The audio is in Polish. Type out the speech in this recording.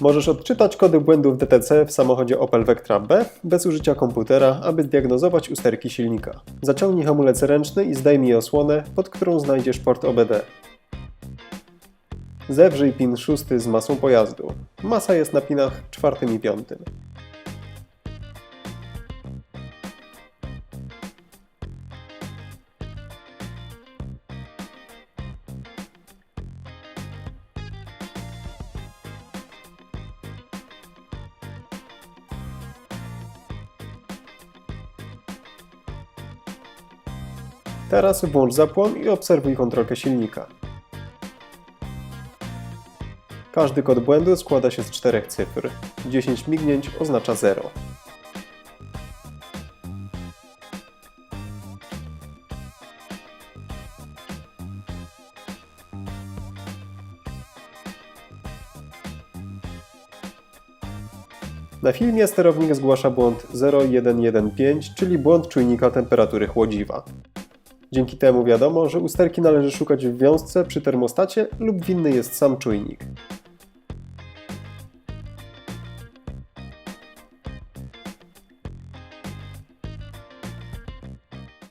Możesz odczytać kody błędów DTC w samochodzie Opel Vectra B bez użycia komputera, aby zdiagnozować usterki silnika. Zaciągnij hamulec ręczny i zdejmij osłonę, pod którą znajdziesz port OBD. Zewrzyj pin szósty z masą pojazdu. Masa jest na pinach czwartym i piątym. Teraz włącz zapłon i obserwuj kontrolkę silnika. Każdy kod błędu składa się z czterech cyfr. 10 mignięć oznacza 0. Na filmie sterownik zgłasza błąd 0115, czyli błąd czujnika temperatury chłodziwa. Dzięki temu wiadomo, że usterki należy szukać w wiązce przy termostacie lub winny jest sam czujnik.